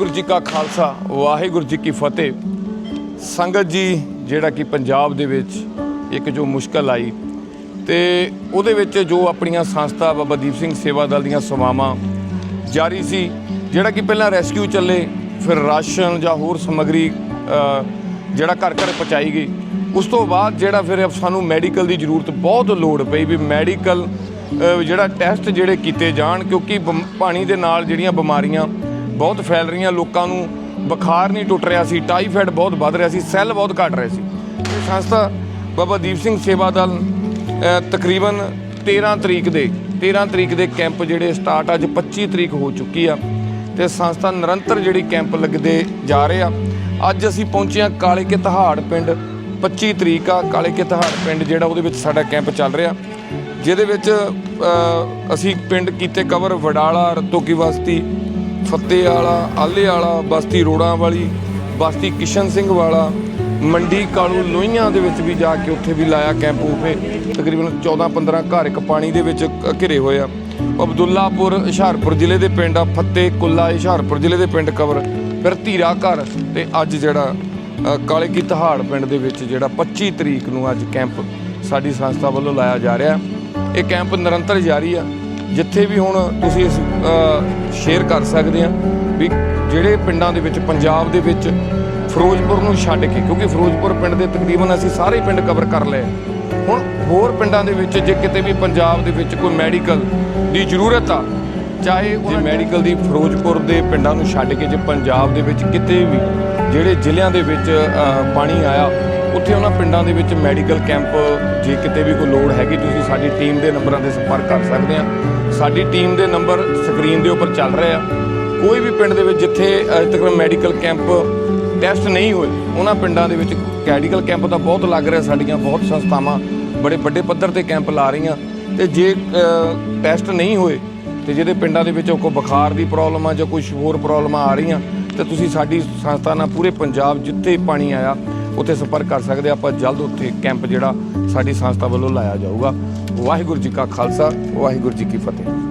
ਗੁਰੂ ਜੀ ਕਾ ਖਾਲਸਾ, ਵਾਹਿਗੁਰੂ ਜੀ ਕੀ ਫਤਿਹ। ਸੰਗਤ ਜੀ, ਜਿਹੜਾ ਕਿ ਪੰਜਾਬ ਦੇ ਵਿੱਚ ਇੱਕ ਜੋ ਮੁਸ਼ਕਲ ਆਈ ਤੇ ਉਹਦੇ ਵਿੱਚ ਜੋ ਆਪਣੀਆਂ ਸੰਸਥਾ ਬਾਬਾ ਦੀਪ ਸਿੰਘ ਸੇਵਾ ਦਲ ਦੀਆਂ ਸੇਵਾਵਾਂ ਜਾਰੀ ਸੀ, ਜਿਹੜਾ ਕਿ ਪਹਿਲਾਂ ਰੈਸਕਿਊ ਚੱਲੇ, ਫਿਰ ਰਾਸ਼ਨ ਜਾਂ ਹੋਰ ਸਮੱਗਰੀ ਜਿਹੜਾ ਘਰ ਘਰ ਪਹੁੰਚਾਈ ਗਈ। ਉਸ ਤੋਂ ਬਾਅਦ ਜਿਹੜਾ ਫਿਰ ਸਾਨੂੰ ਮੈਡੀਕਲ ਦੀ ਜ਼ਰੂਰਤ ਬਹੁਤ ਲੋੜ ਪਈ ਵੀ ਮੈਡੀਕਲ ਜਿਹੜਾ ਟੈਸਟ ਜਿਹੜੇ ਕੀਤੇ ਜਾਣ, ਕਿਉਂਕਿ ਬਮ- ਪਾਣੀ ਦੇ ਨਾਲ ਜਿਹੜੀਆਂ ਬਿਮਾਰੀਆਂ ਬਹੁਤ ਫੈਲ ਰਹੀਆਂ, ਲੋਕਾਂ ਨੂੰ ਬੁਖਾਰ ਨਹੀਂ ਟੁੱਟ ਰਿਹਾ ਸੀ, ਟਾਈਫਾਇਡ ਬਹੁਤ ਵੱਧ ਰਿਹਾ ਸੀ, ਸੈੱਲ ਬਹੁਤ ਘਟ ਰਹੇ ਸੀ। ਇਹ ਸੰਸਥਾ ਬਾਬਾ ਦੀਪ ਸਿੰਘ ਸੇਵਾ ਦਲ ਤਕਰੀਬਨ 13 ਤਰੀਕ ਦੇ 13 ਤਰੀਕ ਦੇ ਕੈਂਪ ਜਿਹੜੇ ਸਟਾਰਟ ਅੱਜ 25 ਤਰੀਕ ਹੋ ਚੁੱਕੀ ਆ। ਤੇ ਸੰਸਥਾ ਨਿਰੰਤਰ ਜਿਹੜੀ ਕੈਂਪ ਲੱਗਦੇ ਜਾ ਰਹੇ ਆ। ਅੱਜ ਅਸੀਂ ਪਹੁੰਚੇ ਆ ਕਾਲੇ ਕੇ ਤਹਾੜ ਪਿੰਡ 25 ਤਰੀਕ ਆ, ਕਾਲੇ ਕੇ ਤਹਾੜ ਪਿੰਡ ਜਿਹੜਾ ਉਹਦੇ ਵਿੱਚ ਸਾਡਾ ਕੈਂਪ ਚੱਲ ਰਿਹਾ। ਜਿਹਦੇ ਵਿੱਚ ਅਸੀਂ ਪਿੰਡ ਕੀਤੇ ਕਵਰ, ਵਡਾਲਾ ਰਤੋ ਕੀ ਬਸਤੀ ਫੱਤੇ ਵਾਲਾ, ਆਲੇ ਵਾਲਾ, ਬਸਤੀ ਰੋੜਾਂ ਵਾਲੀ, ਬਸਤੀ ਕਿਸ਼ਨ ਸਿੰਘ ਵਾਲਾ, ਮੰਡੀ ਕਾਲੂ ਲੋਹੀਆਂ ਦੇ ਵਿੱਚ ਵੀ ਜਾ ਕੇ ਉੱਥੇ ਵੀ ਲਾਇਆ ਕੈਂਪ ਉਪੇ ਤਕਰੀਬਨ 14 15 ਘਰ ਇੱਕ ਪਾਣੀ ਦੇ ਵਿੱਚ ਘਿਰੇ ਹੋਏ ਆ। ਅਬਦੁੱਲਾਪੁਰ, ਹੁਸ਼ਿਆਰਪੁਰ ਜ਼ਿਲ੍ਹੇ ਦੇ ਪਿੰਡ ਆ, ਫੱਤੇ, ਕੁੱਲਾ, ਹੁਸ਼ਿਆਰਪੁਰ ਜ਼ਿਲ੍ਹੇ ਦੇ ਪਿੰਡ ਕਵਰ। ਫਿਰ ਧੀਰਾ ਘਰ ਤੇ ਅੱਜ ਜਿਹੜਾ ਕਾਲੇ ਕੀ ਤਹਾੜ ਪਿੰਡ ਦੇ ਵਿੱਚ ਜਿਹੜਾ 25 ਤਰੀਕ ਨੂੰ ਅੱਜ ਕੈਂਪ ਸਾਡੀ ਸੰਸਥਾ ਵੱਲੋਂ ਲਾਇਆ ਜਾ ਰਿਹਾ। ਇਹ ਕੈਂਪ ਨਿਰੰਤਰ ਜਾਰੀ ਆ। ਜਿੱਥੇ ਵੀ ਹੁਣ ਤੁਸੀਂ ਇਸ ਸ਼ੇਅਰ ਕਰ ਸਕਦੇ ਆ ਵੀ ਜਿਹੜੇ ਪਿੰਡਾਂ ਦੇ ਵਿੱਚ ਪੰਜਾਬ ਦੇ ਵਿੱਚ ਫਿਰੋਜ਼ਪੁਰ ਨੂੰ ਛੱਡ ਕੇ ਕਿਉਂਕਿ ਫਿਰੋਜ਼ਪੁਰ ਪਿੰਡ ਦੇ ਤਕਰੀਬਨ ਅਸੀਂ ਸਾਰੇ ਪਿੰਡ ਕਵਰ ਕਰ ਲਏ। ਹੁਣ ਹੋਰ ਪਿੰਡਾਂ ਦੇ ਵਿੱਚ ਜੇ ਕਿਤੇ ਵੀ ਪੰਜਾਬ ਦੇ ਵਿੱਚ ਕੋਈ ਮੈਡੀਕਲ ਦੀ ਜ਼ਰੂਰਤ ਆ ਚਾਹੇ ਉਹ ਮੈਡੀਕਲ ਦੀ ਫਿਰੋਜ਼ਪੁਰ ਦੇ ਪਿੰਡਾਂ ਨੂੰ ਛੱਡ ਕੇ ਜੇ ਪੰਜਾਬ ਦੇ ਵਿੱਚ ਕਿਤੇ ਵੀ ਜਿਹੜੇ ਜ਼ਿਲ੍ਹਿਆਂ ਦੇ ਵਿੱਚ ਪਾਣੀ ਆਇਆ ਉੱਥੇ ਉਹਨਾਂ ਪਿੰਡਾਂ ਦੇ ਵਿੱਚ ਮੈਡੀਕਲ ਕੈਂਪ ਜੇ ਕਿਤੇ ਵੀ ਕੋਈ ਲੋੜ ਹੈਗੀ ਤੁਸੀਂ ਸਾਡੀ ਟੀਮ ਦੇ ਨੰਬਰਾਂ ਤੇ ਸੰਪਰਕ ਕਰ ਸਕਦੇ ਆ ਸਾਡੀ ਟੀਮ ਦੇ ਨੰਬਰ ਸਕਰੀਨ ਦੇ ਉੱਪਰ ਚੱਲ ਰਹੇ ਆ। ਕੋਈ ਵੀ ਪਿੰਡ ਦੇ ਵਿੱਚ ਜਿੱਥੇ ਅਜੇ ਤੱਕ ਮੈਡੀਕਲ ਕੈਂਪ ਟੈਸਟ ਨਹੀਂ ਹੋਏ, ਉਹਨਾਂ ਪਿੰਡਾਂ ਦੇ ਵਿੱਚ ਮੈਡੀਕਲ ਕੈਂਪ ਤਾਂ ਬਹੁਤ ਲੱਗ ਰਿਹਾ ਸਾਡੀਆਂ, ਬਹੁਤ ਸੰਸਥਾਵਾਂ ਬੜੇ ਵੱਡੇ ਪੱਧਰ ਤੇ ਕੈਂਪ ਲਾ ਰਹੀਆਂ। ਤੇ ਜੇ ਟੈਸਟ ਨਹੀਂ ਹੋਏ, ਤੇ ਜਿਹਦੇ ਪਿੰਡਾਂ ਦੇ ਵਿੱਚ ਕੋਈ ਬੁਖਾਰ ਦੀ ਪ੍ਰੋਬਲਮ ਆ ਜਾਂ ਕੁਝ ਹੋਰ ਪ੍ਰੋਬਲਮਾਂ ਆ ਰਹੀਆਂ, ਤੇ ਤੁਸੀਂ ਸਾਡੀ ਸੰਸਥਾ ਨਾਲ ਪੂਰੇ ਪੰਜਾਬ ਜਿੱਥੇ ਪਾਣੀ ਆਇਆ ਉੱਥੇ ਸੰਪਰਕ ਕਰ ਸਕਦੇ ਆਪਾਂ ਜਲਦ ਉੱਥੇ ਕੈਂਪ ਜਿਹੜਾ ਸਾਡੀ ਸੰਸਥਾ ਵੱਲੋਂ ਲਾਇਆ ਜਾਊਗਾ। ਵਾਹਿਗੁਰੂ ਜੀ ਕਾ ਖਾਲਸਾ, ਵਾਹਿਗੁਰੂ ਜੀ ਕੀ ਫਤਿਹ।